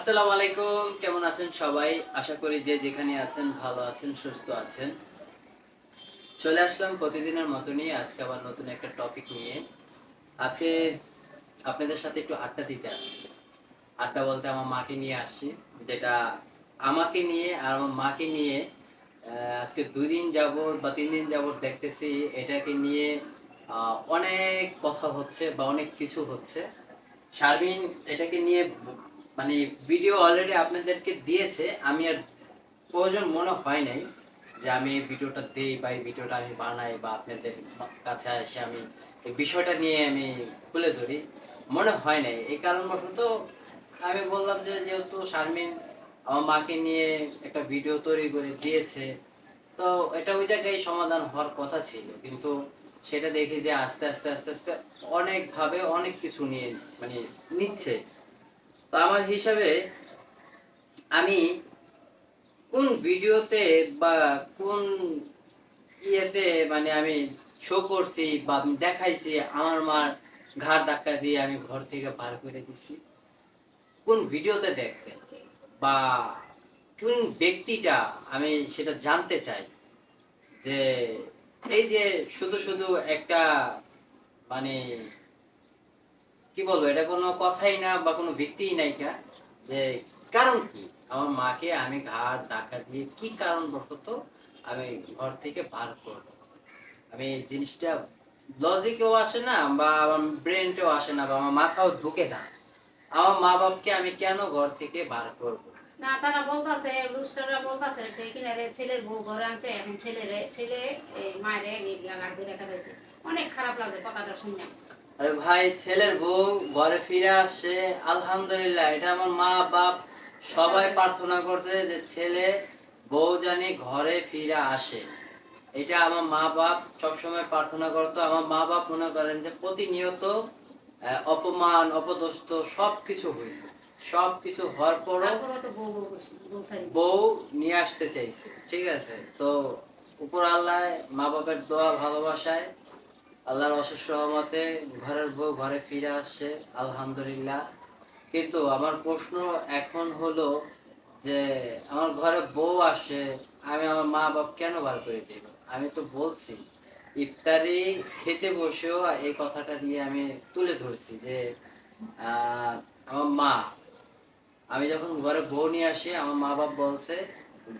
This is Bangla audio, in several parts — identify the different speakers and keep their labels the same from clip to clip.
Speaker 1: আসসালামু আলাইকুম, কেমন আছেন সবাই? আশা করি যে যেখানে আছেন ভালো আছেন, সুস্থ আছেন। চলে আসলাম প্রতিদিনের মতনই আজকে আবার নতুন একটা টপিক নিয়ে। আজকে আপনাদের সাথে একটু আড্ডা দিতে আসছি। আড্ডা বলতে আমার মাকে নিয়ে আসছি, যেটা আমাকে নিয়ে আর আমার মাকে নিয়ে আজকে দুই দিন যাবত বা তিন দিন যাবত দেখতেছি, এটাকে নিয়ে অনেক কথা হচ্ছে বা অনেক কিছু হচ্ছে। শারমিন, এটাকে নিয়ে মানে ভিডিও অলরেডি আপনাদেরকে দিয়েছে, আমি আর প্রয়োজন মনে হয় নাই যে আমি ভিডিওটা দেই বা এই ভিডিওটা আমি বানাই বা আপনাদের কাছে এসে আমি এই বিষয়টা নিয়ে আমি খুলে ধরি। মনে হয় নাই। এই কারণবশত আমি বললাম যে যেহেতু শারমিন আমার মাকে নিয়ে একটা ভিডিও তৈরি করে দিয়েছে, তো এটা ওই জায়গায় সমাধান হওয়ার কথা ছিল। কিন্তু সেটা দেখি যে আস্তে আস্তে আস্তে আস্তে অনেকভাবে অনেক কিছু নিয়ে মানে নিচ্ছে। তো আমার হিসাবে আমি কোন ভিডিওতে বা কোন ইয়েতে মানে আমি শো করছি বা আমি দেখাইছি, আমার মার ঘাড় ধাক্কা দিয়ে আমি ঘর থেকে বার করে দিছি। কোন ভিডিওতে দেখছেন? বা কোন ব্যক্তিটা আমি সেটা জানতে চাই যে এই যে শুধু শুধু একটা মানে কি বলব, এটা কোনো কথাই না বা কোনো ভিত্তিই নাই কা, যে কারণ কি? আমার মাকে আমি ঘাড়, ধাক্কা দিয়ে কি কারণ বশত আমি ঘর থেকে বার করব? আমি জিনিসটা লজিকেও আসে না বা আমার ব্রেনটেও আসে না বা আমার মাথাও ঢুকে না। আমার মা বাপকে আমি কেন ঘর থেকে বার করব?
Speaker 2: না, তারা বলতাছে, রুস্টাররা বলতাছে যে কিনা রে ছেলের বউ ঘরে আনছে, এখন ছেলে এই মায়ের গাড় দিয়ে দিয়েছে অনেক খারাপ লাগে কথাটা শুনে।
Speaker 1: আরে ভাই ছেলের বউ ঘরে ফিরে আসে আলহামদুলিল্লাহ এটা আমার মা বাপ সবাই প্রার্থনা করছে যে ছেলে বউ জানি ঘরে ফিরে আসে। এটা আমার মা বাপ সবসময় প্রার্থনা করতো। আমার মা বাপ মনে করেন যে প্রতিনিয়ত অপমান অপদস্থ সব কিছু হয়েছে। সব কিছু হওয়ার পরও
Speaker 2: সারি
Speaker 1: বউ নিয়ে আসতে চাইছে ঠিক আছে? তো উপর আল্লাহ মা বাপের দোয়া ভালোবাসায় আল্লাহর অশেষ রহমতে ঘরের বউ ঘরে ফিরে আসছে আলহামদুলিল্লাহ। কিন্তু আমার প্রশ্ন এখন হলো যে, আমার ঘরে বউ আসে, আমি আমার মা বাপ কেন বার করে দেব? আমি তো বলছি, ইফতারি খেতে বসেও এই কথাটা নিয়ে আমি তুলে ধরছি যে আমার মা, আমি যখন ঘরে বউ নিয়ে আসি, আমার মা বাপ বলছে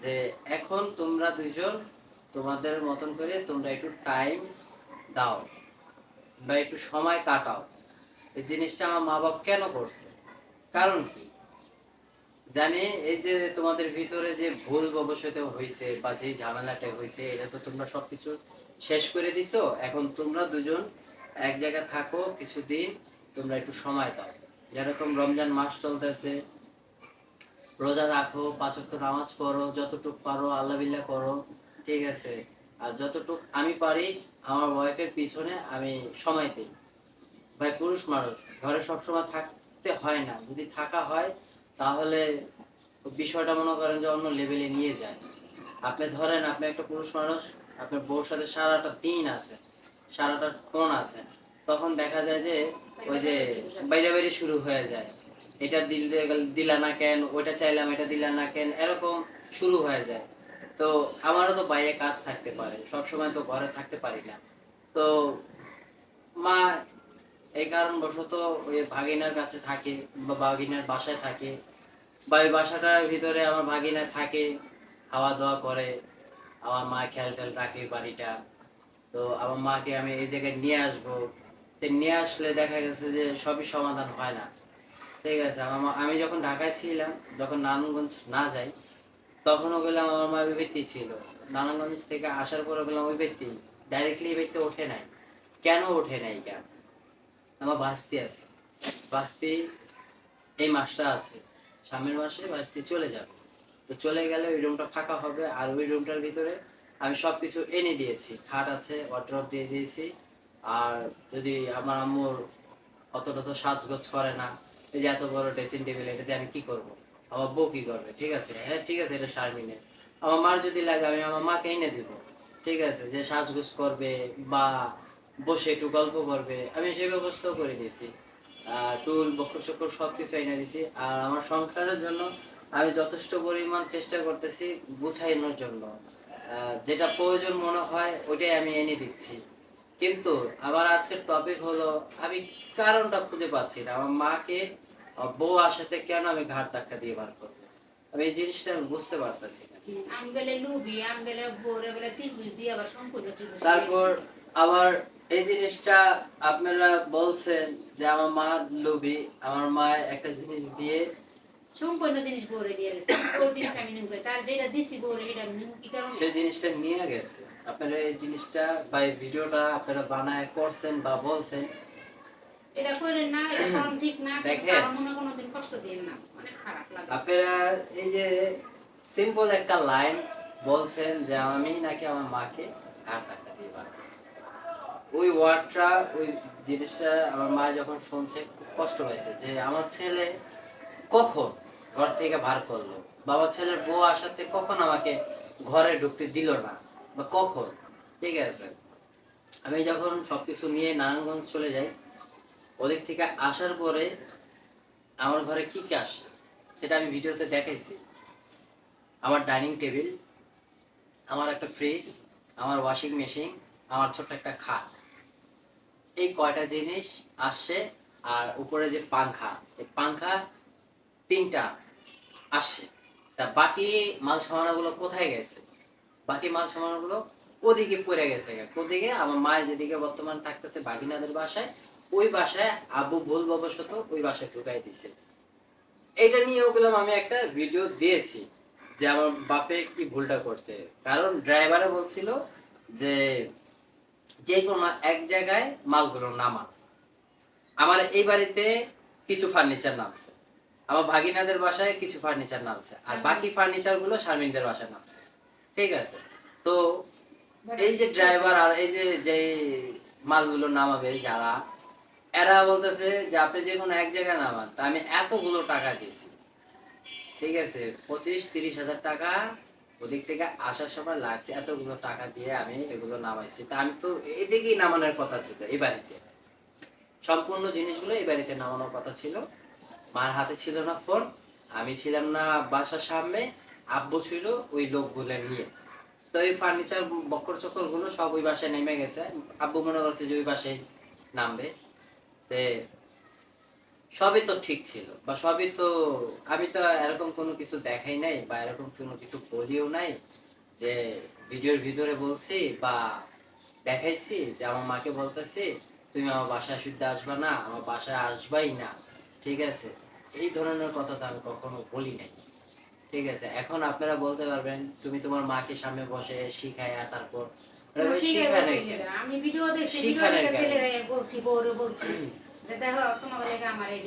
Speaker 1: যে, এখন তোমরা দুইজন তোমাদের মতন করে তোমরা একটু টাইম দাও। বা একটু সময় কাটাও। এই জিনিসটা আমার মা বাপ কেন করছে? কারণ কি? জানি এই যে তোমাদের ভিতরে যে ভুল ভবিষ্যৎ হয়েছে বা যে ঝামেলাটা হয়েছে এটা তো তোমরা সবকিছু শেষ করে দিছো। এখন তোমরা দুজন এক জায়গায় থাকো, কিছুদিন তোমরা একটু সময় দাও। যেরকম রমজান মাস চলতেছে, রোজা রাখো, পাঁচ নামাজ পড়ো, যতটুক পারো, আল্লাহ করো, ঠিক আছে। আর যতটুক আমি পারি আমার ওয়াইফের পিছনে আমি সময় দিই। ভাই, পুরুষ মানুষ, ঘরে সবসময় থাকতে হয় না। যদি থাকা হয়, তাহলে বিষয়টা মনে করেন যে অন্য লেভেলে নিয়ে যায়। আপনি ধরেন, আপনি একটা পুরুষ মানুষ, আপনার বউর সাথে সারাটা দিন আছে, সারাটা ফোন আছে, তখন দেখা যায় যে ওই যে বাইরে বাইরে শুরু হয়ে যায়। এটা দিলে, দিলা না কেন, ওইটা চাইলাম, এটা দিলা না কেন, এরকম শুরু হয়ে যায়। তো আমারও তো বাইরে কাজ থাকতে পারে সব সময় তো ঘরে থাকতে পারি না। তো মা এই কারণবশত ওই ভাগিনার কাছে থাকে বা ভাগিনার বাসায় থাকে বা ওই বাসাটার ভিতরে আমার ভাগিনা থাকে খাওয়া দাওয়া করে, আমার মা খেয়াল টেয়াল রাখে বাড়িটা। তো আমার মাকে আমি এই জায়গায় নিয়ে আসব। তো নিয়ে আসলে দেখা গেছে যে সবই সমাধান হয় না। ঠিক আছে, আমার আমি যখন ঢাকায় ছিলাম, যখন নারায়ণগঞ্জ না যাই তখনও গেলাম আমার মা ব্যক্তি ছিল। নারায়ণগঞ্জ থেকে আসার পরে গেলাম ওই ব্যক্তি। ডাইরেক্টলি ব্যক্তি ওঠে নাই। কেন ওঠে নাই কেন? আমার বাস্তি আছে। বাস্তি এই মাসটা আছে। সামনের মাসে বাস্তি চলে যাবে। তো চলে গেলে ওই রুমটা ফাঁকা হবে। আর ওই রুমটার ভিতরে আমি সব কিছু এনে দিয়েছি। খাট আছে ওয়ার্ড্রপ দিয়ে দিয়েছি। আর যদি আমার আম্মুর অতটা তো সাজগোজ করে না, এই যে এত বড় ড্রেসিং টেবিল এটাতে আমি কি করব? আমার বউ কি করবে? ঠিক আছে হ্যাঁ ঠিক আছে, এটা শারমিনে আমার মার যদি লাগে, আমি আমার মাকে এনে দিব। ঠিক আছে, যে সাজগোজ করবে বা বসে একটু গল্প করবে, আমি সেই ব্যবস্থাও করে দিয়েছি। টুল, বকর সকর সব কিছু এনে দিছি আর আমার সংসারের জন্য আমি যথেষ্ট পরিমাণ চেষ্টা করতেছি গুছাইনোর জন্য। যেটা প্রয়োজন মনে হয়, ওইটাই আমি এনে দিচ্ছি। কিন্তু আমার আজকের টপিক হলো, আমি কারণটা খুঁজে পাচ্ছি না। আমার মাকে বউ আসাতে কেন আমি ঘাট ধাক্কা দিয়ে বার করব? আমি এই জিনিসটা আমি বুঝতে পারতেছি তারপর আবার এই জিনিসটা আপনারা বলছেন যে আমার মা লোভী আমার মা একটা জিনিস দিয়ে
Speaker 2: সম্পূর্ণ জিনিস বোরে দিয়ে গেছে। ওর জিনিস আমি করে আর যেটা দিছি বোরে এটা কি কারণে
Speaker 1: সেই জিনিসটা নিয়ে গেছে। আপনারা এই জিনিসটা বা এই ভিডিওটা আপনারা বানায় করছেন বা বলছেন
Speaker 2: এটা করেন না এটা ঠিক না মনে কোনোদিন কষ্ট দিন না অনেক খারাপ লাগে।
Speaker 1: আপনারা এই যে সিম্পল একটা লাইন বলছেন যে আমি নাকি আমার মাকে ঘাট ধাক্কা দিয়ে বার ওই ওয়ার্ডটা ওই জিনিসটা আমার মা যখন শুনছে খুব কষ্ট হয়েছে যে আমার ছেলে কখন ঘর থেকে বার করল বাবা ছেলের বউ আসাতে কখন আমাকে ঘরে ঢুকতে দিল না বা কখন? ঠিক আছে। আমি যখন সবকিছু নিয়ে নারায়ণগঞ্জ চলে যাই ওদিক থেকে আসার পরে আমার ঘরে কি কি আসে সেটা আমি ভিডিওতে দেখাইছি। আমার ডাইনিং টেবিল, আমার একটা ফ্রিজ, আমার ওয়াশিং মেশিন, আমার ছোট্ট একটা খাট। এই কয়টা জিনিস আসছে আর উপরে যে পাংখা, এই পাংখা তিনটা আসছে তা বাকি মাল সামানাগুলো কোথায় গেছে? বাকি মাল সামানগুলো ওদিকে পড়ে গেছে ওদিকে আমার মায়ের যেদিকে বর্তমান থাকতেছে বাগিনাদের বাসায় ওই বাসায় আবু ভুল ববশত ওই বাসায় ঢুকাই দিছে এটা নিয়ে ওগুলাম আমি একটা ভিডিও দিয়েছি যে আমার বাপে কি ভুলটা করছে। কারণ ড্রাইভারে বলছিল যে যে কোনো এক জায়গায় মালগুলো নামা আমার এই বাড়িতে কিছু ফার্নিচার নামছে। আমার ভাগিনাদের বাসায় কিছু ফার্নিচার নামছে। আর বাকি ফার্নিচারগুলো শারমিনদের বাসায় নামছে। ঠিক আছে? তো এই যে ড্রাইভার আর এই যে যে মালগুলো নামাবে যারা এরা বলতেছে যে আপনি যে কোনো এক জায়গায় নামান, তা আমি এতগুলো টাকা দিয়েছি। ঠিক আছে, পঁচিশ, তিরিশ হাজার টাকা ওদিক থেকে আসার সময় লাগছে এতগুলো টাকা দিয়ে আমি এগুলো নামাইছি। তা আমি তো এদিকেই নামানোর কথা ছিল, এই বাড়িতে। সম্পূর্ণ জিনিসগুলো এই বাড়িতে নামানোর কথা ছিল। মার হাতে ছিল না ফোন, আমি ছিলাম না বাসার সামনে, আব্বু ছিল ওই লোকগুলো নিয়ে। তো এই ফার্নিচার বক্কর চক্করগুলো সব ওই বাসায় নেমে গেছে। আব্বু মনে করছে যে ওই বাসায় নামবে। সবই তো ঠিক ছিল বা সবই তো আমি তো এরকম কোনো কিছু দেখাই নাই বা এরকম কোনো কিছু বলিও নাই যে ভিডিওর ভিতরে বলছি বা দেখাইছি যে আমার মাকে বলতেছি তুমি আমার বাসায় শুদ্ধ আসবা না আমার বাসায় আসবাই না। ঠিক আছে? এই ধরনের কথা তো আমি কখনো বলি নাই। ঠিক আছে? এখন আপনারা বলতে পারবেন তুমি তোমার মাকে সামনে বসে শিখাইয়া তারপর
Speaker 2: তো শিখে
Speaker 1: শিখালে
Speaker 2: বলতে গেলে। আমি ভিডিও দেখছি ভিডিও দেখে? ছেলেরা বলছি বউরে বলছি। যে দেখো তোমাকে আমার এই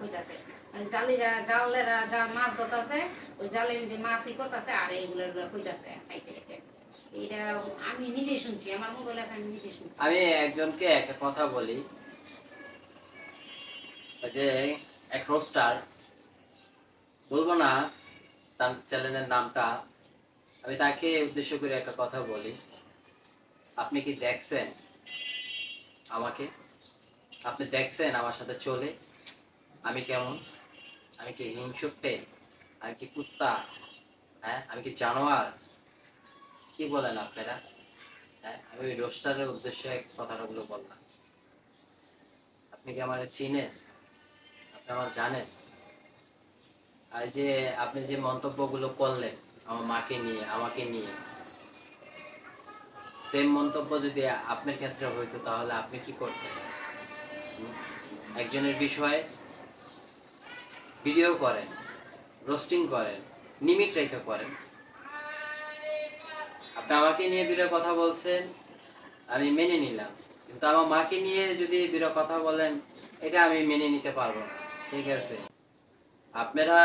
Speaker 2: কইতাছে জালিরা, জালেরা যা মাছ ওই জালের যে করতেছে আর কইতাছে এইটা আমি নিজেই শুনছি, আমার মোবাইল আছে, আমি নিজেই শুনছি।
Speaker 1: আমি একজনকে একটা কথা বলি। যে এক রোস্টার বলব না তার চ্যানেলের নামটা, আমি তাকে উদ্দেশ্য করে একটা কথা বলি। আপনি কি দেখছেন আমাকে? আপনি দেখছেন আমার সাথে চলে। আমি কেমন? আমি কি হিংসুকটে আমি কি কুত্তা? হ্যাঁ আমি কি জানোয়ার? কি বলেন আপনারা? হ্যাঁ আমি ওই রোস্টারের উদ্দেশ্যে কথাগুলো বললাম। আপনি কি আমার চিনেন? আপনি আমার জানেন? আর যে আপনি যে মন্তব্যগুলো করলেন আমার মাকে নিয়ে, আমাকে নিয়ে সেম মন্তব্য যদি আপনার ক্ষেত্রে হইতো তাহলে আপনি কি করতেন? একজনের বিষয়ে ভিডিও করেন, রোস্টিং করেন নিমিট রেখে করেন। আপনি আমাকে নিয়ে দূরে কথা বলছেন, আমি মেনে নিলাম। কিন্তু আমার মাকে নিয়ে যদি দূরে কথা বলেন, এটা আমি মেনে নিতে পারব না, ঠিক আছে? আপনারা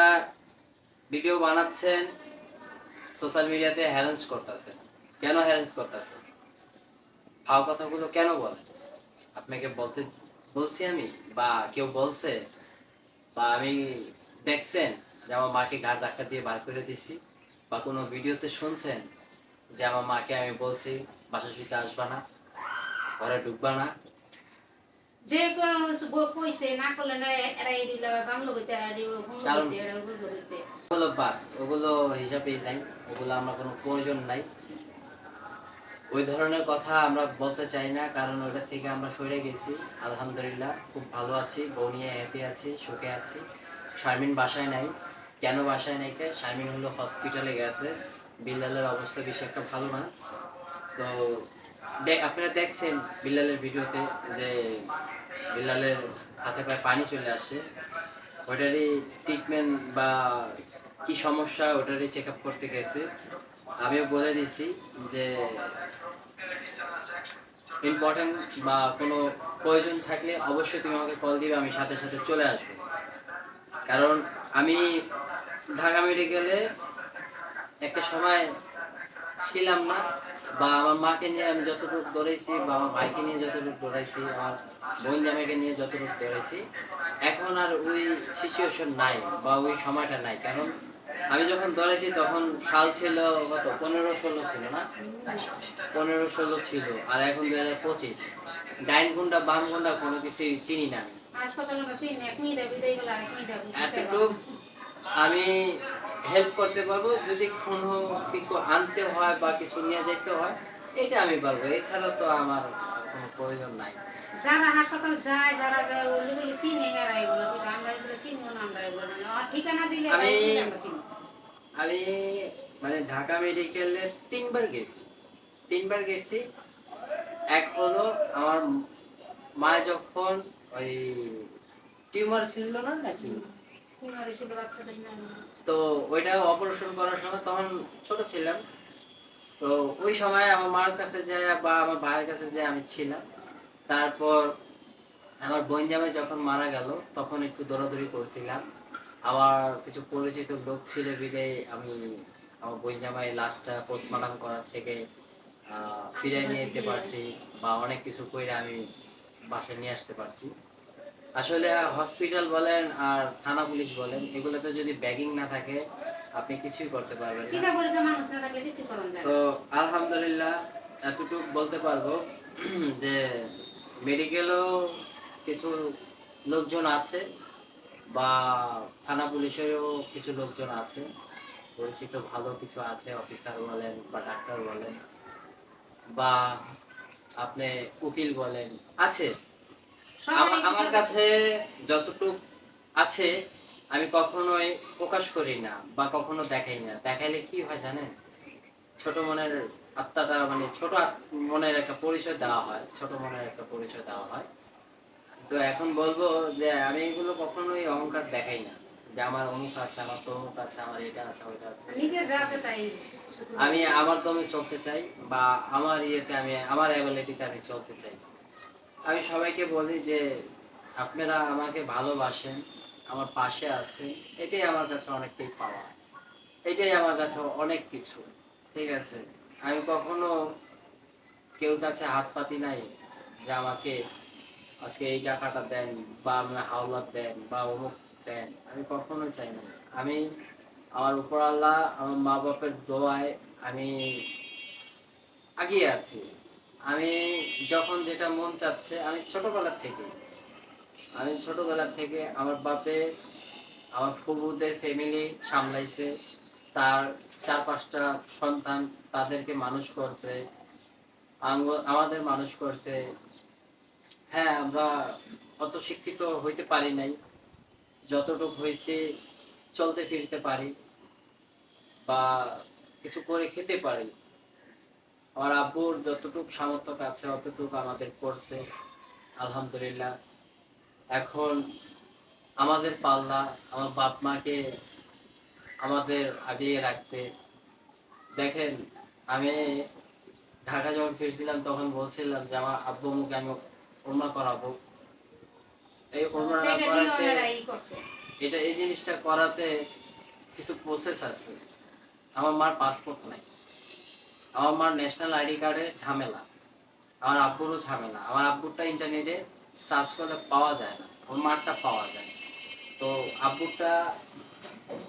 Speaker 1: ভিডিও বানাচ্ছেন, সোশ্যাল মিডিয়াতে হ্যারেন্স করতেছেন। কেন হ্যারেন্স করতেছেন? ফাও কথাগুলো কেন বলেন? আপনাকে বলতে বলছি আমি বা কেউ বলছে বা আমি দেখছেন যে আমার মাকে ঘাট ধাক্কা দিয়ে বার করে দিছি বা কোনো ভিডিওতে শুনছেন যে আমার মাকে আমি বলছি বাসা শুইতে আসবা না ঘরে ঢুকবা না।
Speaker 2: যে কইছে না করলে না এরা এগুলো জানলো কইতে এরা এগুলো বুঝলো কইতে এরা বুঝলো কইতে
Speaker 1: ওগুলো বাদ ওগুলো হিসাবেই নাই ওগুলো আমার কোনো প্রয়োজন নাই। ওই ধরনের কথা আমরা বলতে চাই না, কারণ ওটা থেকে আমরা সরে গেছি। আলহামদুলিল্লাহ, খুব ভালো আছি, বউ নিয়ে হ্যাপি আছি, সুখে আছি। শারমিন বাসায় নাই। কেন বাসায় নাই কে? শারমিন হলো হসপিটালে গেছে। বিল্লালের অবস্থা বেশি একটা ভালো না। তো আপনারা দেখছেন বিল্লালের ভিডিওতে যে বিল্লালের হাতে পায়ে পানি চলে আসছে। ওটারই ট্রিটমেন্ট বা কি সমস্যা, ওটারই চেক আপ করতে গেছে। আমিও বলে দিছি যে ইম্পর্টেন্ট বা কোনো প্রয়োজন থাকলে অবশ্যই তুমি আমাকে কল দিবে, আমি সাথে সাথে চলে আসব। কারণ আমি ঢাকা মেডিকেলে একটা সময় ছিলাম না বা আমার মাকে নিয়ে আমি যতটুকু দৌড়াইছি বা আমার ভাইকে নিয়ে যতটুকু দৌড়াইছি, আমার বোন জামাইকে নিয়ে যতটুকু দৌড়াইছি, এখন আর ওই সিচুয়েশন নাই বা ওই সময়টা নাই। কারণ আমি যখন দৌড়াইছি তখন সাল ছিল কত? পনেরো ষোলো ছিল না? পনেরো ষোলো ছিল আর এখন দুই হাজার পঁচিশ। ডাইন গুন্ডা বাম গুন্ডা কোনো কিছুই চিনি না আমি। এতটুকু হেল্প করতে পারব যদি কোনো কিছু আনতে হয় বা কিছু নিয়ে যেতে হয় এটা আমি পারব। এছাড়া তো আমার কোনো প্রয়োজন নাই।
Speaker 2: যারা হাসপাতাল যায় যারা যায় ওগুলো চিনে এরা এগুলো কিন্তু আমরা এগুলো চিনবো না আমরা এগুলো আর ঠিকানা দিলে
Speaker 1: আমি-। আমি মানে ঢাকা মেডিকেলে তিনবার গেছি। তিনবার গেছি। এক হলো আমার মা যখন ওই টিউমার ছিল না নাকি। তো ওইটা অপারেশন করার সময় তখন ছোট ছিলাম। তো ওই সময় আমার মার কাছে যায় বা আমার ভাইয়ের কাছে যে আমি ছিলাম। তারপর আমার বোন জামাই যখন মারা গেল, তখন একটু দৌড়াদৌড়ি করছিলাম। আমার কিছু পরিচিত লোক ছিল বিদে আমি আমার বোন জামাই লাশটা পোস্টমর্টম করার থেকে ফিরে নিয়ে যেতে পারছি বা অনেক কিছু করে আমি বাসায় নিয়ে আসতে পারছি। আসলে হসপিটাল বলেন আর থানা পুলিশ বলেন, এগুলোতে যদি ব্যাগিং না থাকে আপনি কিছুই করতে পারবেন না।
Speaker 2: পরিচয় মানুষ না থাকলে কিছু করুন
Speaker 1: তো আলহামদুলিল্লাহ এতটুকু বলতে পারব যে মেডিকেলও কিছু লোকজন আছে বা থানা পুলিশেরও কিছু লোকজন আছে। পরিচিত ভালো কিছু আছে অফিসার বলেন বা ডাক্তার বলেন বা আপনি উকিল বলেন আছে। আমার কাছে যতটুক আছে আমি কখনোই প্রকাশ করি না বা কখনো দেখাই না। দেখাইলে কি হয় জানেন? ছোট মনের আত্মাটা মানে ছোট মনের একটা পরিচয় দেওয়া হয় ছোট মনের একটা পরিচয় দেওয়া হয়। তো এখন বলব যে আমি এগুলো কখনোই অহংকার দেখাই না। যে আমার অমুক আছে আমার তমুক আছে আমার এটা আছে ওইটা আছে।
Speaker 2: আছে
Speaker 1: আমি আমার দমে চলতে চাই বা আমার ইয়েতে আমি আমার অ্যাবিলিটিতে আমি চলতে চাই। আমি সবাইকে বলি যে আপনারা আমাকে ভালোবাসেন আমার পাশে আছে, এটাই আমার কাছে অনেকটাই পাওয়া। এটাই আমার কাছে অনেক কিছু, ঠিক আছে? আমি কখনো কেউ কাছে হাত পাতি নাই যে আমাকে আজকে এই টাকাটা দেন বা আমরা হাওলাত দেন বা অমুক দেন, আমি কখনো চাই না। আমি আমার উপর আল্লাহ, আমার মা বাপের দোয়ায় আমি আগিয়ে আছি। আমি যখন যেটা মন চাচ্ছে, আমি ছোটবেলার থেকে আমি ছোটবেলা থেকে আমার বাপে আমার ফুবুদের ফ্যামিলি সামলাইছে। তার চার পাঁচটা সন্তান তাদেরকে মানুষ করছে আমাদের মানুষ করছে। হ্যাঁ আমরা অত শিক্ষিত হইতে পারি নাই। যতটুকু হয়েছে চলতে ফিরতে পারি বা কিছু করে খেতে পারি। আমার আব্বুর যতটুকু সামর্থ্য আছে, অতটুকু আমাদের করছে। আলহামদুলিল্লাহ। এখন আমাদের পাল্লা আমার বাপ মাকে আমাদের আগিয়ে রাখতে। দেখেন আমি ঢাকা যখন ফিরছিলাম তখন বলছিলাম যে আমার আব্বু মুখে আমি ওমরা করাবো। এই ওমরা করাতে
Speaker 2: করছে।
Speaker 1: এটা এই জিনিসটা করাতে কিছু প্রসেস আছে। আমার মার পাসপোর্ট নাই। আমার মার ন্যাশনাল আইডি কার্ডে ঝামেলা। আমার আব্বুরও ঝামেলা। আমার আব্বুরটা ইন্টারনেটে সার্চ করলে পাওয়া যায় না, ওর মারটা পাওয়া যায়। তো আব্বুটা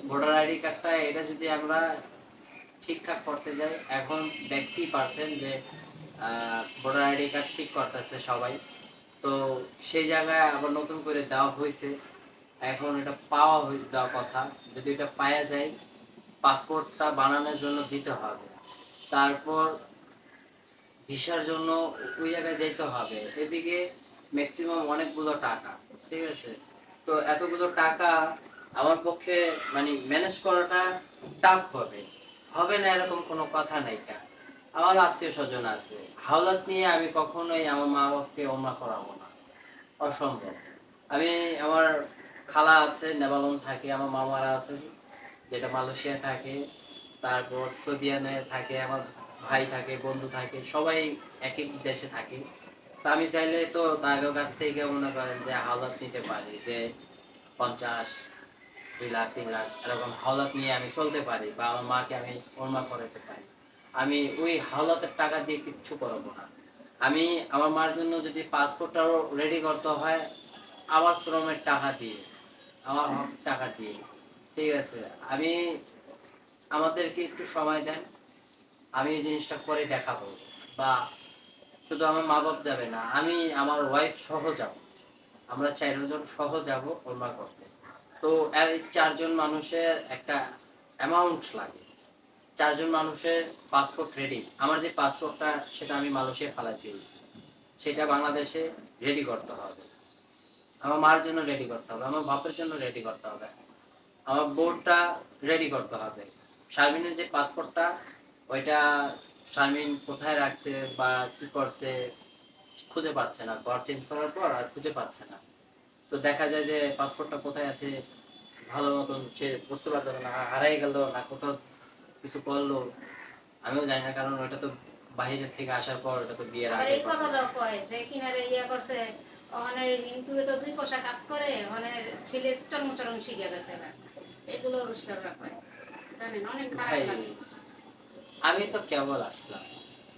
Speaker 1: ভোটার আইডি কার্ডটা এটা যদি আমরা ঠিকঠাক করতে যাই, এখন দেখতেই পারছেন যে ভোটার আইডি কার্ড ঠিক করতেছে সবাই। তো সেই জায়গায় আবার নতুন করে দেওয়া হয়েছে। এখন এটা পাওয়া দেওয়ার কথা। যদি এটা পাওয়া যায় পাসপোর্টটা বানানোর জন্য দিতে হবে। তারপর ভিসার জন্য ওই জায়গায় যেতে হবে। এদিকে ম্যাক্সিমাম অনেকগুলো টাকা, ঠিক আছে? তো এতগুলো টাকা আমার পক্ষে মানে ম্যানেজ করাটা টাফ হবে। হবে না এরকম কোনো কথা নাই আমার আত্মীয় স্বজন আছে। হাওলাত নিয়ে আমি কখনোই আমার মা বাবাকে ওমরা করাবো না। অসম্ভব। আমি আমার খালা আছে, নেবালন থাকে, আমার মামারা আছে, যেটা মালয়েশিয়া থাকে, তারপর সৌদিয়ানে থাকে, আমার ভাই থাকে, বন্ধু থাকে, সবাই এক এক দেশে থাকে। তা আমি চাইলে তো তাদের কাছ থেকে মনে করেন যে হাওলাত নিতে পারি, যে পঞ্চাশ, দুই লাখ, তিন লাখ, এরকম হাওলাত নিয়ে আমি চলতে পারি বা আমার মাকে আমি ওরমা করাতে পারি। আমি ওই হাওলাতের টাকা দিয়ে কিচ্ছু করব না। আমি আমার মার জন্য যদি পাসপোর্টটাও রেডি করতে হয় আমার শ্রমের টাকা দিয়ে, আমার টাকা দিয়ে, ঠিক আছে? আমি, আমাদেরকে একটু সময় দেন, আমি এই জিনিসটা করে দেখাবো বা শুধু আমার মা বাপ যাবে না, আমি আমার ওয়াইফ সহ যাব। আমরা চারজন সহ যাব ওরমা করতে। তো এই চারজন মানুষের একটা অ্যামাউন্ট লাগে। চারজন মানুষের পাসপোর্ট রেডি আমার যে পাসপোর্টটা সেটা আমি মালয়েশিয়া ফালাই দিয়েছি। সেটা বাংলাদেশে রেডি করতে হবে। আমার মার জন্য রেডি করতে হবে। আমার বাপের জন্য রেডি করতে হবে। আমার বোর্ডটা রেডি করতে হবে। শারমিনের যে পাসপোর্টটা ওইটা শারমিন কোথায় রাখছে বা কি করছে খুঁজে পাচ্ছে না। ঘর চেঞ্জ করার পর আর খুঁজে পাচ্ছে না। তো দেখা যায় যে পাসপোর্টটা কোথায় আছে ভালো মতন সে বুঝতে পারতো না হারাই গেল না কোথাও কিছু করল। আমিও জানি না কারণ ওটা তো বাহিরের থেকে আসার পর ওটা তো বিয়ের আগে
Speaker 2: এই কথাটাও কয় যে কিনারে ইয়া করছে ইউটিউবে তো দুই পয়সা কাজ করে ছেলে চরম শিখে গেছে এরা। এগুলো অনুষ্ঠানরা কয়। জানেন অনেক খারাপ
Speaker 1: ভাই,
Speaker 2: লাগে
Speaker 1: আমি তো কেবল আসলাম।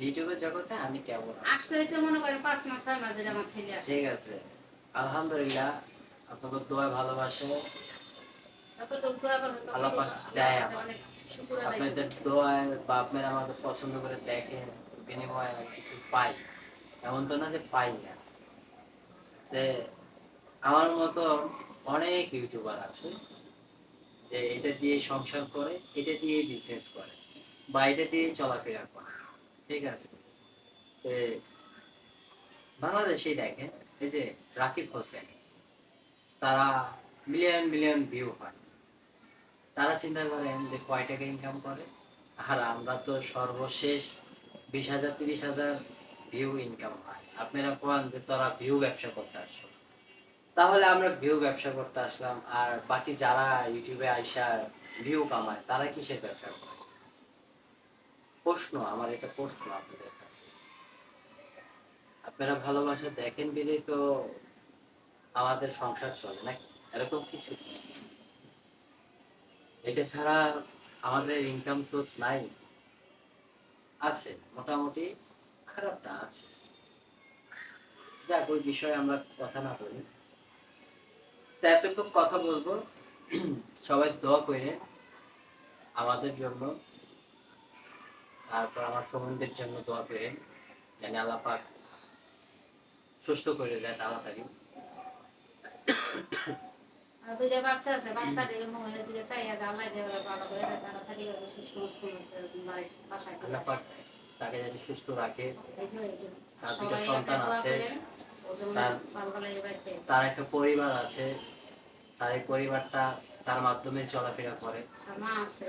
Speaker 1: ইউটিউবের জগতে আমি কেবল।
Speaker 2: আসতে হইতে মনে করেন পাঁচ মাস ছয় মাস ধরে আমার ছেলে আসে।
Speaker 1: ঠিক আছে। আলহামদুলিল্লাহ আপনাদের দোয়া ভালোবাসে।
Speaker 2: দোয়া তো
Speaker 1: আপনাদের দোয়ায় বা আপনারা আমাদের পছন্দ করে দেখেন বিনিময়ে কিছু পাই। এমন তো না যে পাই না। যে আমার মতো অনেক ইউটিউবার আছে যে এটা দিয়ে সংসার করে এটা দিয়ে বিজনেস করে। বা এটা দিয়ে চলাফেরা করে। ঠিক আছে? তো বাংলাদেশেই দেখেন, এই যে রাকিব হোসেন, তারা মিলিয়ন মিলিয়ন ভিউ হয়। তারা চিন্তা করেন যে কয় টাকা ইনকাম করে? আর আমরা তো সর্বশেষ বিশ হাজার, তিরিশ হাজার ভিউ ইনকাম হয়। আপনারা কোন যে তারা ভিউ ব্যবসা করতে আসলো? তাহলে আমরা ভিউ ব্যবসা করতে আসলাম, আর বাকি যারা ইউটিউবে আইসা ভিউ কামায়, তারা কিসের ব্যবসা করে? প্রশ্ন, আমার এটা প্রশ্ন আপনাদের কাছে। আপনারা ভালোবাসা দেখেন বিলেই তো আমাদের সংসার চলে, নাকি? এরকম কিছু এটা ছাড়া আমাদের ইনকাম সোর্স নাই। আছে, মোটামুটি খারাপটা আছে। যাক, ওই বিষয়ে আমরা কথা না বলি। তা এতটুকু কথা বলব। সবাই দোয়া করে আমাদের জন্য। তারপর আমার সম্বন্ধের জন্য দোয়া করেন যেন আল্লাহ পাক সুস্থ করে দেয় তাড়াতাড়ি
Speaker 2: দুইটা বাচ্চা আছে বাচ্চা দিকে মোবাইলের দিকে চাইয়া আল্লাহ যে ভালো করে তাড়াতাড়ি সুস্থ মস্ত হচ্ছে, বাড়ি- বাসায় ফিরে
Speaker 1: আল্লাহ
Speaker 2: আসে।
Speaker 1: পাক তাকে যদি সুস্থ রাখে। তার সন্তান আছে। তার- একটা পরিবার আছে তার এই পরিবারটা তার মাধ্যমে চলাফেরা করে
Speaker 2: মা আছে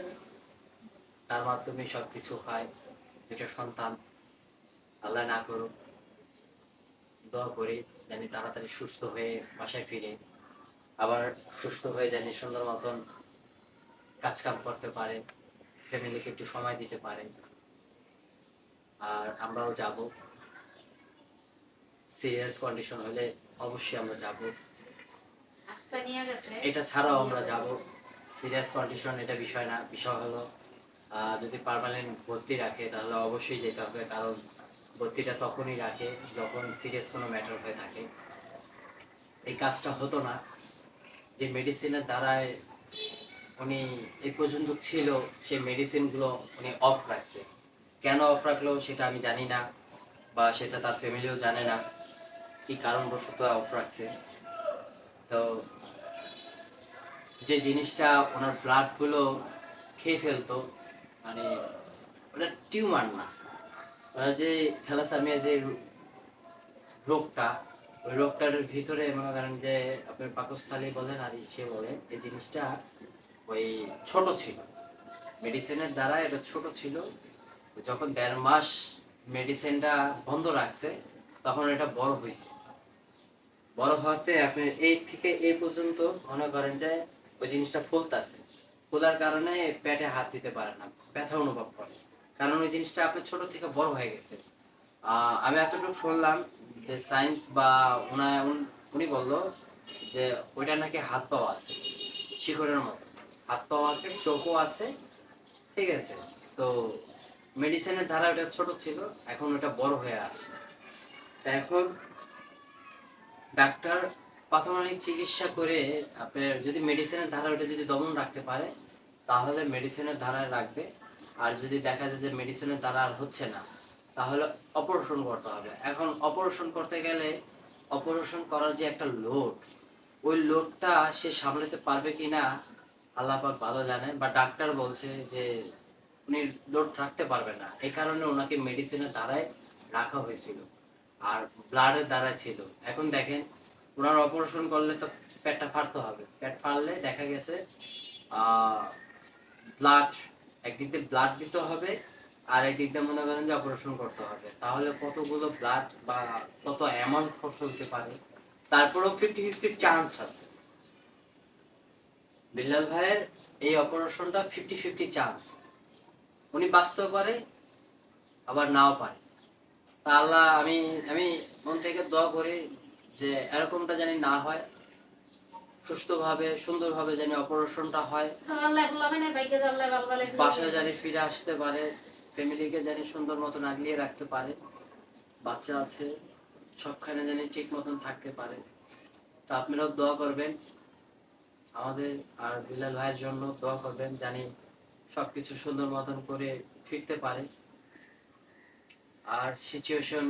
Speaker 1: তার মাধ্যমে সবকিছু হয়। দুটো সন্তান আল্লাহ না করুক দোয়া করি জানি তাড়াতাড়ি সুস্থ হয়ে বাসায় ফিরে। আবার সুস্থ হয়ে জানি সুন্দর মতন কাজ কাম করতে পারে ফ্যামিলিকে একটু সময় দিতে পারে। আর আমরাও যাব। সিরিয়াস কন্ডিশন হলে অবশ্যই আমরা যাব। এটা ছাড়াও আমরা যাব। সিরিয়াস কন্ডিশন এটা বিষয় না বিষয় হলো যদি পার্মানেন্ট ভর্তি রাখে, তাহলে অবশ্যই যেতে হবে, কারণ ভর্তিটা তখনই রাখে যখন সিরিয়াস কোনো ম্যাটার হয়ে থাকে। এই কাজটা হতো না। যে মেডিসিনের দ্বারায় উনি এই পর্যন্ত ছিল সেই মেডিসিনগুলো উনি অফ রাখছে। কেন অফ রাখল সেটা আমি জানি না, বা সেটা তার ফ্যামিলিও জানে না, কি কারণবশত অফ রাখছে। তো যে জিনিসটা ওনার ব্লাডগুলো খেয়ে ফেলতো মানে ওটা টিউমার না। ওরা যে থ্যালাসামিয়া যে রোগটা, ওই রোগটার ভিতরে মনে করেন যে আপনার পাকস্থলী বলেন আর ইচ্ছে বলেন, এই জিনিসটা ওই ছোট ছিল। মেডিসিনের দ্বারা এটা ছোট ছিল। যখন দেড় মাস মেডিসিনটা বন্ধ রাখছে, তখন এটা বড় হয়েছে। বড় হওয়াতে আপনি এই থেকে এই পর্যন্ত মনে করেন যে ওই জিনিসটা ফুলতাছে। ফুলার কারণে পেটে হাত দিতে পারে না, ব্যথা অনুভব করে। কারণ ওই জিনিসটা আপনার ছোট থেকে বড় হয়ে গেছে। আমি এতটুকু শুনলাম যে সায়েন্স বা ওনা উনি বলল যে ওইটা নাকি হাত পাওয়া আছে, শিখরের মতো। হাত পাওয়া আছে, চোখও আছে, ঠিক আছে। তো মেডিসিনের ধারা ওটা ছোট ছিল, এখন ওটা বড় হয়ে আসে তা এখন ডাক্তার প্রাথমিক চিকিৎসা করে আপনার যদি মেডিসিনের ধারা ওটা যদি দমন রাখতে পারে, তাহলে মেডিসিনের ধারায় রাখবে। আর যদি দেখা যায় যে মেডিসিনের দ্বারা আর হচ্ছে না, তাহলে অপারেশন করতে হবে। এখন অপারেশন করতে গেলে অপারেশন করার যে একটা লোড ওই লোডটা সে সামলাতে পারবে কি না আল্লাহ পাক ভালো জানে বা ডাক্তার বলছে যে উনি লোড রাখতে পারবে না। এই কারণে ওনাকে মেডিসিনের দ্বারাই রাখা হয়েছিল, আর ব্লাডের দ্বারা ছিল। এখন দেখেন ওনার অপারেশন করলে তো পেটটা ফাটতে হবে। পেট ফাটলে দেখা গেছে ব্লাড একদিক দিয়ে ব্লাড দিতে হবে আর একদিক দিয়ে মনে করেন যে অপারেশন করতে হবে। তাহলে কতগুলো ব্লাড বা কত অ্যামাউন্ট খরচ হতে পারে? তারপরেও ফিফটি ফিফটি চান্স আছে। বিল্লাল ভাইয়ের এই অপারেশনটা ফিফটি ফিফটি চান্স উনি বাঁচতেও পারে, আবার নাও পারে। তা আল্লাহ, আমি আমি মন থেকে দোয়া করি যে এরকমটা জানি না হয়। সুস্থভাবে সুন্দরভাবে জানি অপারেশনটা হয়।
Speaker 2: ভালো
Speaker 1: বাসায় জানি ফিরে আসতে পারে ফ্যামিলিকে জানি সুন্দর মতন আগলিয়ে রাখতে পারে বাচ্চা আছে সবখানে জানি ঠিক মতন থাকতে পারে। তো আপনারাও দোয়া করবেন আমাদের আর বিলাল ভাইয়ের জন্য দোয়া করবেন জানি সবকিছু সুন্দর মতন করে ফিরতে পারে। আর সিচুয়েশন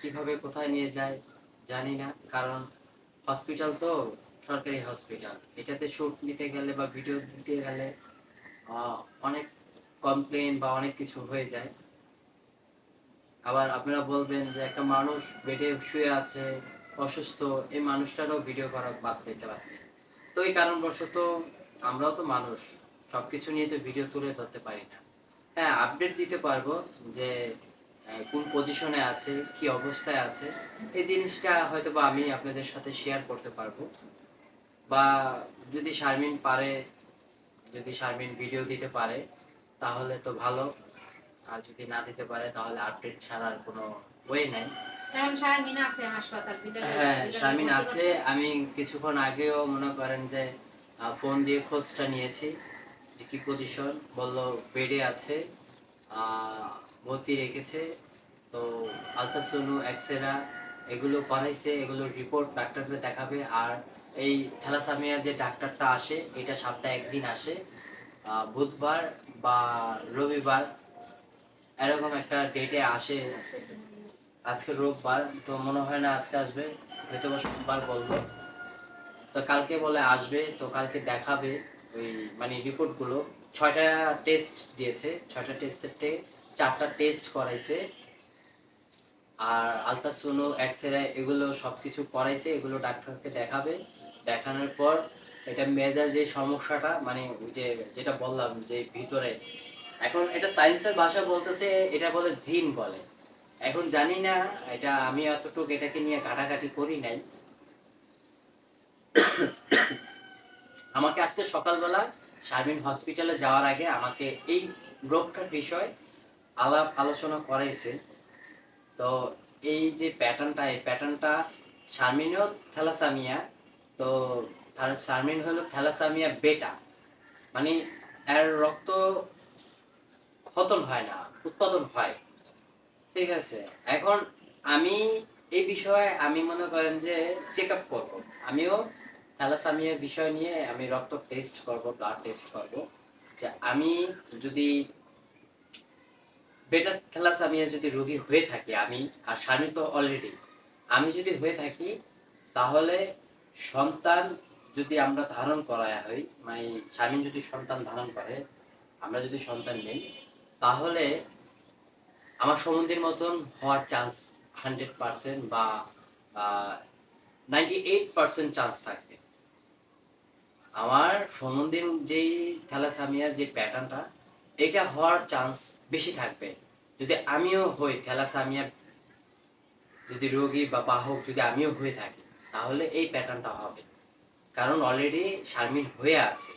Speaker 1: কীভাবে কোথায় নিয়ে যায় জানি না কারণ হসপিটাল তো সরকারি হসপিটাল এটাতে শুট নিতে গেলে বা ভিডিও দিতে গেলে অনেক কমপ্লেন বা অনেক কিছু হয়ে যায়। আবার আপনারা বলবেন যে একটা মানুষ বেডে শুয়ে আছে, অসুস্থ, এই মানুষটারও ভিডিও করা বাদ পেতে পারে। তো এই কারণবশত আমরাও তো মানুষ সব কিছু নিয়ে তো ভিডিও তুলে ধরতে পারি না। হ্যাঁ আপডেট দিতে পারব যে কোন পজিশনে আছে কি অবস্থায় আছে এই জিনিসটা হয়তো বা আমি আপনাদের সাথে শেয়ার করতে পারব। বা যদি শারমিন পারে যদি শারমিন ভিডিও দিতে পারে তাহলে তো ভালো। আর যদি না দিতে পারে তাহলে আপডেট ছাড়ার কোনো ওয়ে নাই।
Speaker 2: এখন শারমিন আছে
Speaker 1: হ্যাঁ শারমিন আছে। আমি কিছুক্ষণ আগেও মনে করেন যে ফোন দিয়ে খোঁজটা নিয়েছি যে কি পজিশন বলল বেডে আছে। আহ, ভর্তি রেখেছে। তো আলট্রাসোনো, এক্সরা এগুলো করাইছে, এগুলোর রিপোর্ট ডাক্তারকে দেখাবে। আর এই থ্যালাসামিয়া যে ডাক্তারটা আসে, এটা সপ্তাহে একদিন আসে। বুধবার বা রবিবার এরকম একটা ডেটে আসে। আজকে রোববার, তো মনে হয় না আজকে আসবে। হয়তো সোমবার বলব তো কালকে বলে আসবে, তো কালকে দেখাবে ওই মানে রিপোর্টগুলো ছয়টা টেস্ট দিয়েছে, ছয়টা টেস্টের থেকে চারটা টেস্ট করাইছে। আর আলট্রাসোনো এক্স রে এগুলো সব কিছু করাইছে, এগুলো ডাক্তারকে দেখাবে। দেখানোর পর এটা মেজার যে সমস্যাটা মানে যে যেটা বললাম যে ভিতরে। এখন এটা সায়েন্সের ভাষা বলতেছে, এটা বলে জিন বলে। এখন জানি না, এটা আমি এতটুকু এটাকে নিয়ে ঘাটাঘাটি করি নাই। আমাকে আজকে সকালবেলা শারমিন হসপিটালে যাওয়ার আগে আমাকে এই রোগটার বিষয় আলাপ আলোচনা করাইছে। তো এই যে প্যাটার্নটা, এই প্যাটার্নটা শারমিনও থ্যালাসামিয়া। তো শারমিন হলো থ্যালাসামিয়া বেটা। মানে এর রক্ত খতন হয় না, উৎপাদন হয়। ঠিক আছে? এখন আমি এই বিষয়ে আমি মনে করেন যে চেক আপ করব। আমিও থ্যালাসামিয়ার বিষয় নিয়ে আমি রক্ত টেস্ট করব, ব্লাড টেস্ট করব। যে আমি যদি বেটা থ্যালাসামিয়া যদি রোগী হয়ে থাকি, আমি, আর স্বামী তো অলরেডি আমি যদি হয়ে থাকি, তাহলে সন্তান যদি আমরা ধারণ করায় হই মানে স্বামী যদি সন্তান ধারণ করে, আমরা যদি সন্তান নেই, তাহলে আমার সম্বন্ধের মতন হওয়ার চান্স হান্ড্রেড পার্সেন্ট বা নাইনটি এইট পার্সেন্ট চান্স থাকবে। আমার সম্বন্ধীর যেই থ্যালাসামিয়ার যে প্যাটার্নটা এটা হওয়ার চান্স বেশি থাকবে। যদি আমিও হই, থ্যালাসামিয়া, যদি রোগী বা বাহক যদি আমিও হয়ে থাকি, তাহলে এই প্যাটার্নটা হবে। কারণ অলরেডি শারমিন হয়ে আছে।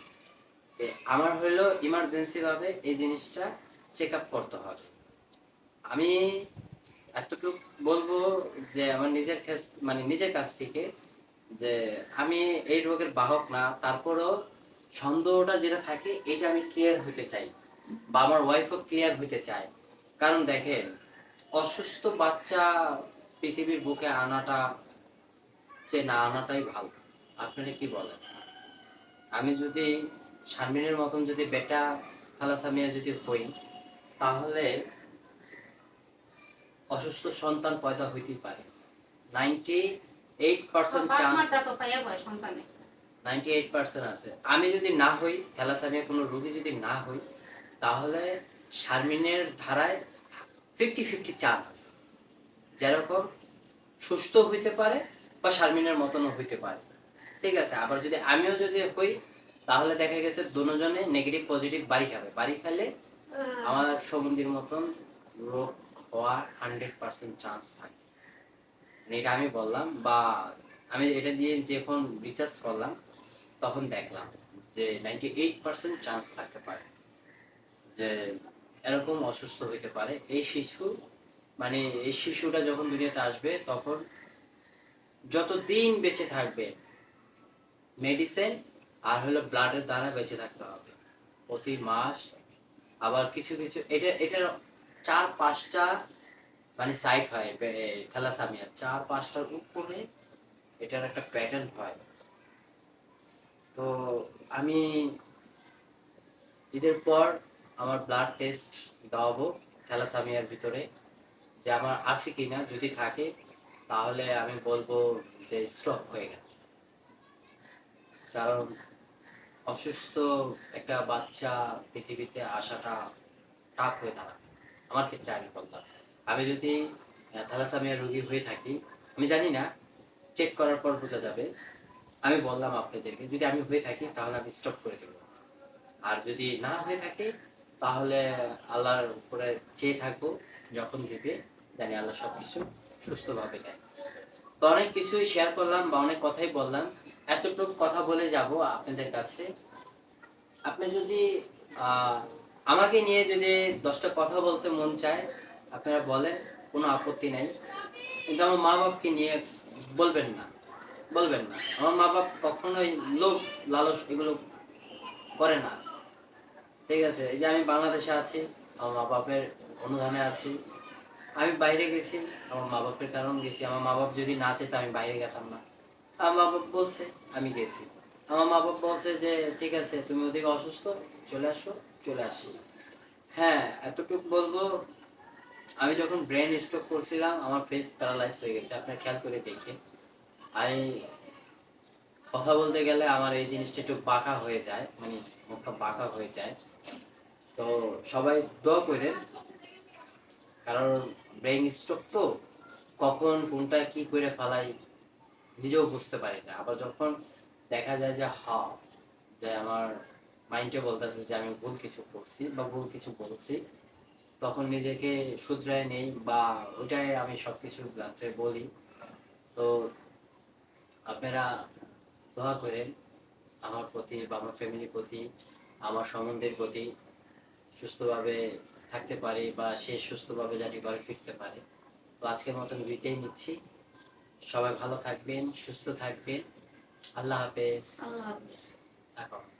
Speaker 1: আমার হলো ইমার্জেন্সি ভাবে এই জিনিসটা চেক আপ করতে হবে। আমি এতটুকু বলব যে, আমার নিজের মানে নিজের কাছ থেকে যে, আমি এই রোগের বাহক না, তারপরও সন্দেহটা যেটা থাকে, এটা আমি ক্লিয়ার হতে চাই। বা আমার ওয়াইফও ক্লিয়ার হতে চায়। কারণ দেখেন অসুস্থ বাচ্চা পৃথিবীর বুকে আনাটা যে না আনাটাই ভালো। আপনারা কি বলেন? আমি যদি শারমিনের মতন যদি বেটা খালাসামিয়া যদি হই তাহলে অসুস্থ সন্তান পয়দা হইতেই পারে। Ninety eight percent chance ninety eight percent আছে। আমি যদি না হই থ্যালাসামিয়া কোনো রোগী যদি না হই তাহলে শারমিনের ধারায় ফিফটি ফিফটি চান্স আছে। যেরকম সুস্থ হইতে পারে বা শারমিনের মতনও হইতে পারে। ঠিক আছে আবার যদি আমিও যদি হই তাহলে দেখা গেছে দুজনে নেগেটিভ পজিটিভ বাড়ি খাবে। বাড়ি খেলে আমার সম্বন্ধীর মতন রোগ হওয়ার হান্ড্রেড পার্সেন্ট চান্স থাকে। মানে এটা আমি বললাম বা আমি এটা দিয়ে যখন রিচার্জ করলাম তখন দেখলাম যে নাইনটি এইট পার্সেন্ট চান্স থাকতে পারে। যে এরকম অসুস্থ হইতে পারে। এই শিশু মানে এই শিশুটা যখন দুনিয়াতে আসবে, তখন যতদিন বেঁচে থাকবে মেডিসিন আর হলো ব্লাডের দ্বারা বেঁচে থাকতে হবে। প্রতি মাস আবার কিছু কিছু, এটা, এটার চার পাঁচটা মানে সাইট হয় থ্যালাসামিয়া চার পাঁচটার উপরে এটার একটা প্যাটার্ন হয়। তো আমি ঈদের পর আমার ব্লাড টেস্ট দেওয়াবো থ্যালাসামিয়ার ভিতরে যে আমার আছে কি না যদি থাকে, তাহলে আমি বলব যে স্ট্রোক হয়ে গেল। কারণ অসুস্থ একটা বাচ্চা পৃথিবীতে আসাটা টাফ হয়ে দাঁড়াবে। আমার ক্ষেত্রে আমি বললাম। আমি যদি থ্যালাসামিয়া রোগী হয়ে থাকি, আমি জানি না চেক করার পর বোঝা যাবে। আমি বললাম আপনাদেরকে, যদি আমি হয়ে থাকি, তাহলে আমি স্টপ করে দেবো। আর যদি না হয়ে থাকে তাহলে আল্লাহর উপরে চেয়ে থাকব, যখন দিবে জানি আল্লাহ সব কিছু সুস্থভাবে দেয়। তো অনেক কিছুই শেয়ার করলাম বা অনেক কথাই বললাম। এতটুকু কথা বলে যাব আপনাদের কাছে। আপনি যদি আমাকে নিয়ে যদি দশটা কথা বলতে মন চায়, আপনারা বলেন, কোনো আপত্তি নেই। কিন্তু আমার মা বাপকে নিয়ে বলবেন না বলবেন না। আমার মা বাপ কখনোই লোভ, লালস এগুলো করে না। ঠিক আছে, এই যে আমি বাংলাদেশে আছি, আমার মা বাপের অনুদানে আছি। আমি বাইরে গেছি, আমার মা বাপের কারণ গেছি। আমার মা বাপ যদি না চেত আমি বাইরে গেতাম না। আমার মা বাপ বলছে, আমি গেছি। আমার মা বাপ বলছে যে, ঠিক আছে, তুমি ওদিকে অসুস্থ, চলে আসো, চলে আসি। হ্যাঁ এতটুকু বলব, আমি যখন ব্রেন স্ট্রোক করছিলাম, আমার ফেস প্যারালাইজ হয়ে গেছে। আপনার খেয়াল করে দেখে। আমি কথা বলতে গেলে আমার এই জিনিসটা একটু বাঁকা হয়ে যায় মানে মুখটা বাঁকা হয়ে যায়। তো সবাই দোয়া করেন। কারণ ব্রেন স্ট্রোক তো কখন কোনটা কি করে ফেলাই নিজেও বুঝতে পারি না। আবার যখন দেখা যায় যে, হ, যে আমার মাইন্ডে বলতেছে যে, আমি ভুল কিছু করছি বা ভুল কিছু বলছি, তখন নিজেকে শুধরায় নেই বা ওইটাই আমি সব কিছু বলি। তো আপনারা দোয়া করেন আমার প্রতি বা আমার ফ্যামিলির প্রতি, আমার সম্বন্ধের প্রতি। সুস্থভাবে থাকতে পারে বা সে সুস্থভাবে জানি ঘরে ফিরতে পারে। তো আজকের মতন বিদায় নিচ্ছি। সবাই ভালো থাকবেন সুস্থ থাকবেন। আল্লাহ হাফেজ।
Speaker 2: আল্লাহ হাফেজ।